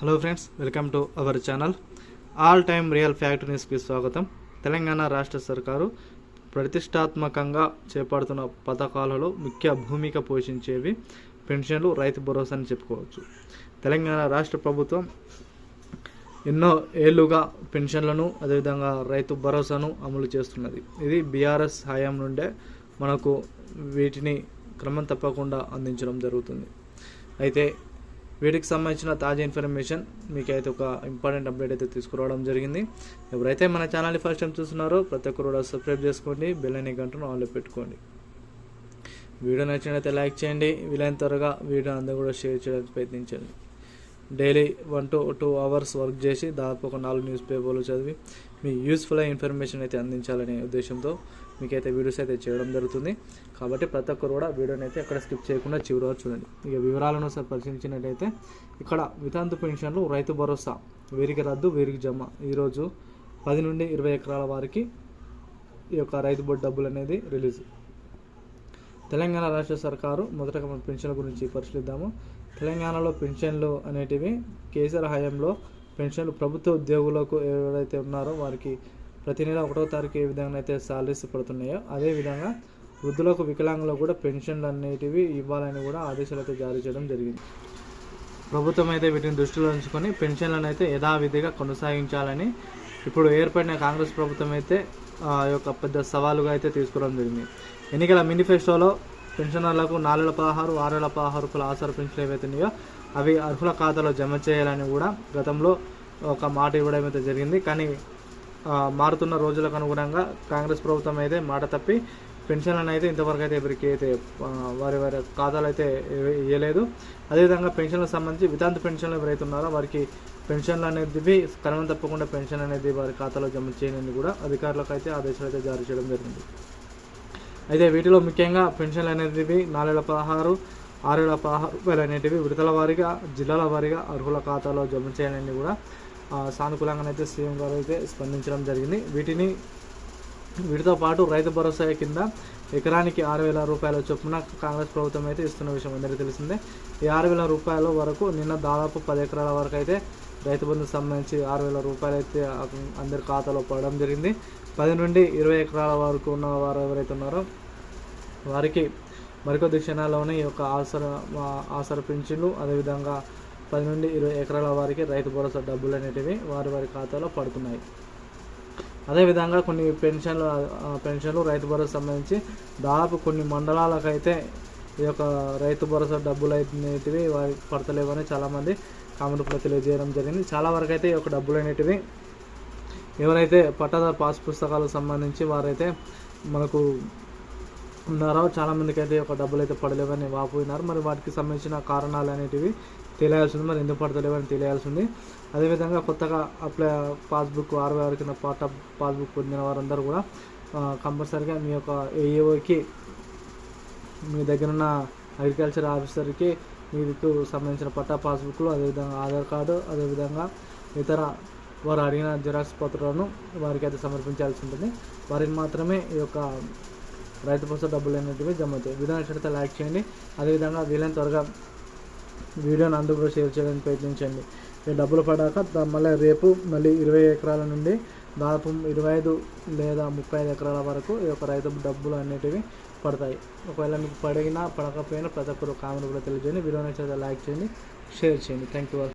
Hello friends welcome to our channel all time real fact న్యూస్కి స్వాగతం. తెలంగాణ రాష్ట్ర సర్కారు ప్రతిష్టాత్మకంగా చేపడుతున్న పథకాలలో ముఖ్య భూమిక పోషించేవి పెన్షన్లు రైతు భరోసా అని చెప్పుకోవచ్చు. తెలంగాణ రాష్ట్ర ప్రభుత్వం ఎన్నో ఏళ్ళుగా పెన్షన్లను అదేవిధంగా రైతు భరోసాను అమలు చేస్తున్నది. ఇది బీఆర్ఎస్ హయాం నుండే మనకు వీటిని క్రమం తప్పకుండా అందించడం జరుగుతుంది. అయితే వీటికి సంబంధించిన తాజా ఇన్ఫర్మేషన్ మీకైతే ఒక ఇంపార్టెంట్ అప్డేట్ అయితే తీసుకురావడం జరిగింది. ఎవరైతే మన ఛానల్ని ఫస్ట్ టైం చూస్తున్నారో ప్రతి ఒక్కరు కూడా సబ్స్క్రైబ్ చేసుకోండి బెల్ అనే గంటను ఆన్లో పెట్టుకోండి. వీడియో నచ్చినట్లయితే లైక్ చేయండి వీలైన త్వరగా వీడియో అందరూ కూడా షేర్ చేయడానికి ప్రయత్నించండి. Daily one to two hours work చేసి దాదాపు ఒక నాలుగు న్యూస్ పేపర్లు చదివి మీ యూస్ఫుల్ ఇన్ఫర్మేషన్ అయితే అందించాలనే ఉద్దేశంతో మీకైతే వీడియోస్ అయితే చేయడం జరుగుతుంది. కాబట్టి ప్రతి ఒక్కరు కూడా వీడియోని అయితే ఎక్కడ స్కిప్ చేయకుండా చివరి వరకు చూడండి. ఇక వివరాలను సార్ పరిశీలించినట్టయితే ఇక్కడ వితాంతు పెన్షన్లు రైతు భరోసా వీరికి రద్దు వీరికి జమ. ఈరోజు పది నుండి ఇరవై ఎకరాల వారికి ఈ యొక్క రైతు బోర్డు డబ్బులు అనేది రిలీజ్ తెలంగాణ రాష్ట్ర సర్కారు మొదటగా మన పెన్షన్ల గురించి పరిశీలిద్దాము. తెలంగాణలో పెన్షన్లు అనేటివి కేసీఆర్ హయాంలో పెన్షన్లు ప్రభుత్వ ఉద్యోగులకు ఎవరైతే ఉన్నారో వారికి ప్రతి నెల ఒకటో తారీఖు ఏ విధంగా అయితే సాలరీస్ పడుతున్నాయో అదేవిధంగా వృద్ధులకు వికలాంగులకు కూడా పెన్షన్లు అనేటివి ఇవ్వాలని కూడా ఆదేశాలు అయితే జారీ చేయడం జరిగింది. ప్రభుత్వం అయితే వీటిని దృష్టిలో ఉంచుకొని పెన్షన్లను అయితే యథావిధిగా కొనసాగించాలని ఇప్పుడు ఏర్పడిన కాంగ్రెస్ ప్రభుత్వం అయితే ఆ యొక్క పెద్ద సవాలుగా అయితే తీసుకోవడం జరిగింది. ఎన్నికల మేనిఫెస్టోలో పెన్షనర్లకు నాలుగు పదహారు ఆరు వేల పదహారు రూపాయల ఆసర పెన్షన్ ఏవైతే ఉన్నాయో అవి అర్హుల ఖాతాలో జమ చేయాలని కూడా గతంలో ఒక మాట ఇవ్వడం అయితే జరిగింది. కానీ మారుతున్న రోజులకు అనుగుణంగా కాంగ్రెస్ ప్రభుత్వం అయితే మాట తప్పి పెన్షన్లను అయితే ఇంతవరకు అయితే ఎవరికి అయితే వారి వారి ఖాతాలు అయితే ఇవ్వలేదు అదేవిధంగా పెన్షన్లకు సంబంధించి వితాంత పెన్షన్లు ఎవరైతే ఉన్నారో వారికి పెన్షన్లు అనేది క్రమం తప్పకుండా పెన్షన్ అనేది వారి ఖాతాలో జమ చేయనని కూడా అధికారులకు అయితే ఆదేశాలు అయితే జారీ చేయడం జరిగింది. అయితే వీటిలో ముఖ్యంగా పెన్షన్లు అనేది నాలుగు వేల పదహారు ఆరు వేల పదహారు రూపాయలు అనేటివి విడతల వారీగా జిల్లాల వారీగా అర్హుల ఖాతాలో జమ చేయాలని కూడా సానుకూలంగానైతే సీఎం గారు అయితే స్పందించడం జరిగింది. వీటిని వీటితో పాటు రైతు భరోసా కింద ఎకరానికి ఆరు వేల రూపాయల చొప్పున కాంగ్రెస్ ప్రభుత్వం అయితే ఇస్తున్న విషయం అందరికీ తెలిసిందే. ఈ ఆరు వేల రూపాయల వరకు నిన్న దాదాపు పది ఎకరాల వరకు అయితే రైతు బంధుకు సంబంధించి ఆరు వేల రూపాయలు అయితే అందరి ఖాతాలో పడడం జరిగింది. పది నుండి ఇరవై ఎకరాల వరకు ఉన్న వారు ఎవరైతే ఉన్నారో వారికి మరికొద్ది క్షణాల్లోనే ఈ యొక్క ఆసర ఆసర పింఛన్లు అదేవిధంగా పది నుండి ఇరవై ఎకరాల వారికి రైతు భరోసా డబ్బులు అనేటివి వారి వారి ఖాతాలో పడుతున్నాయి. అదేవిధంగా కొన్ని పెన్షన్లు పెన్షన్లు రైతు భరోసా సంబంధించి దాదాపు కొన్ని మండలాలకైతే ఈ యొక్క రైతు భరోసా డబ్బులు అనేటివి వారికి పడతలేవని చాలామంది కామెంట్ తెలియజేయడం జరిగింది. చాలా వరకు అయితే ఈ యొక్క డబ్బులు అనేటివి ఎవరైతే పట్టాదారు పాస్ పుస్తకాలకు సంబంధించి వారైతే మనకు ఉన్నారో చాలామందికి అయితే ఒక డబ్బులు అయితే పడలేవని వాపోయినారు. మరి వాటికి సంబంధించిన కారణాలు అనేటివి తెలియాల్సి ఉంది మరి ఎందుకు పడతలేవని తెలియాల్సి ఉంది అదేవిధంగా కొత్తగా అప్లై పాస్బుక్ అరవై ఆరు కింద పాట పాస్బుక్ పొందిన వారందరూ కూడా కంపల్సరీగా కంపల్సరిగా మీ యొక్క ఏఏఓకి మీ దగ్గర ఉన్న అగ్రికల్చర్ ఆఫీసర్కి మీకు సంబంధించిన పట్టా పాస్బుక్లు అదేవిధంగా ఆధార్ కార్డు అదేవిధంగా ఇతర వారు అడిగిన జిరాక్స్ పత్రాలను వారికి అయితే సమర్పించాల్సి ఉంటుంది. వారిని మాత్రమే ఈ యొక్క రైతు భరోసా డబ్బులు అనేటివి జమ అవుతాయి. వీడియో నచ్చినట్లయితే లైక్ చేయండి. అదేవిధంగా వీలైన త్వరగా వీడియోని అందరూ కూడా షేర్ చేయడానికి ప్రయత్నించండి. ఈ డబ్బులు పడాక మళ్ళీ రేపు మళ్ళీ ఇరవై ఎకరాల నుండి దాదాపు ఇరవై ఐదు లేదా ముప్పై ఐదు ఎకరాల వరకు ఈ యొక్క రైతు డబ్బులు అనేటివి పడతాయి. ఒకవేళ మీకు పడినా పడకపోయినా ప్రతి ఒక్కరు కామెంట్ కూడా తెలియజేయండి. వీడియో నచ్చితే లైక్ చేయండి షేర్ చేయండి. Thank you